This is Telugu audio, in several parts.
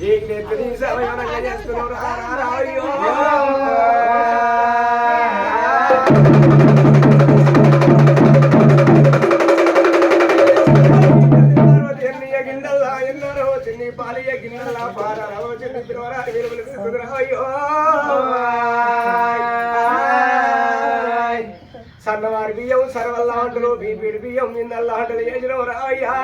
ఈ నెత్తిని సమయంగా చేస్తున్నావు సన్నవారి బియ్యం సర్వల్లాంటలు బీపీడి బియ్యం నిన్నల్లాంటలు చేసిన రాయ్యా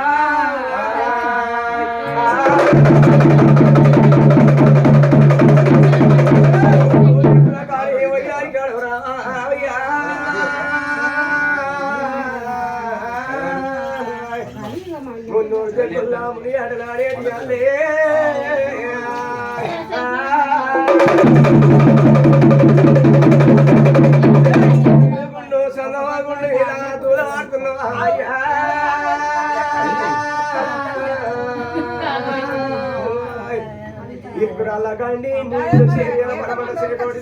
మున్నూరు జల్లుల్లా ముని అడలాడే గుండు సన్నవా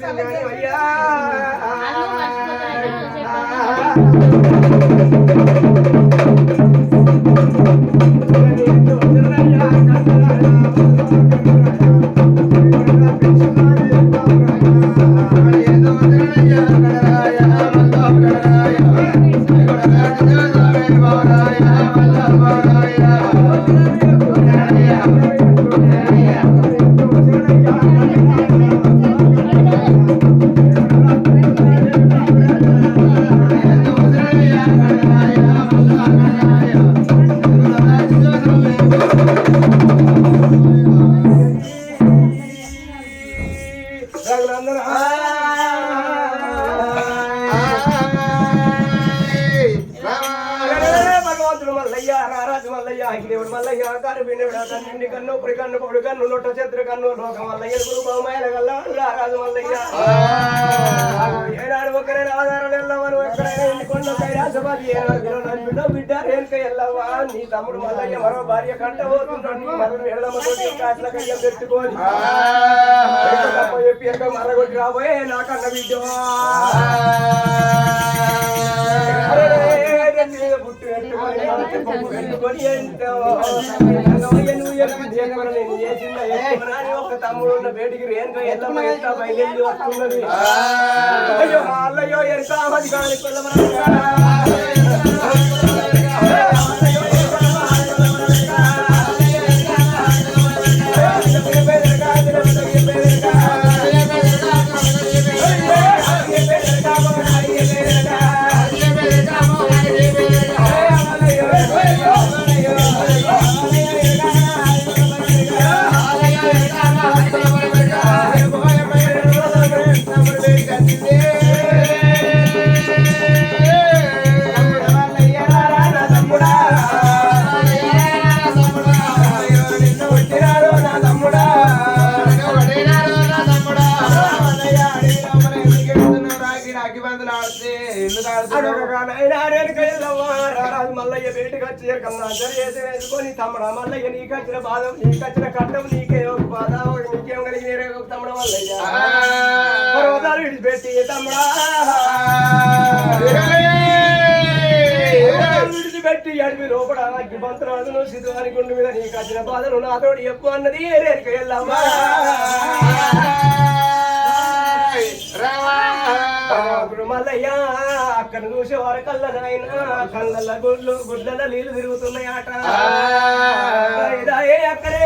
నీళ్ళు అయ్యా. Yeah. రారాజు మల్లయ్య అగ్నివుడు మల్లయ్య కారు కన్నుండి కన్ను పుడి కన్ను పొడి కన్ను నొట్ట చత్ర కన్ను లోక మల్లయ్య గురు బహుమాయల గల్ల రారాజు మల్లయ్య ఏనాడు ఒకరే ఆధారం ఎల్లవరు ఎక్కడైనా ఇంటి కొండ కైలాసపతి ఏనాడు బిడ్డ బిడ్డ రేణుక ఎల్లవా నీ తమ్ముడు మల్లయ్య మరో భార్య కంట పోతుంటాడు నీ మరో ఎల్లమ్మతో కాట్ల కయ్యం పెట్టుకొని. తప్ప చెప్పి ఎక్క మరగొట్టి రాబోయే నాకన్న బిడ్డ తమ్ముడు ఉన్న బయటికి రేణుక ఎల్లమ్మ ఎంత బయలుదేరి వస్తున్నది అయ్యో అల్లయ్యో ఎంత కాని మల్లయ్య బయటకు వచ్చి కన్నా చేసి వేసుకొని తమ్ముడు మల్లయ్య నీకు వచ్చిన బాధ నీకు వచ్చిన కట్టం నీకే ఒక బాధ నీకేం కలిగిన తమ్ముడు మల్లయ్య? పర్వతాలు విడిచిపెట్టి తమ్ముడా. విడిచిపెట్టి అడివి లోపల అగ్గి మంత్రాలను సిద్ధువాని గుండు మీద నీకు వచ్చిన బాధలు నాతోటి చెప్పు అన్నది వెళ్ళమ్మా ఇప్పుడు మల్లయ్య. అక్కడ చూసే వారి కళ్ళ నాయన కళ్ళ గుడ్లు గుడ్ల నీళ్ళు తిరుగుతున్నాయి ఆట అక్కడే.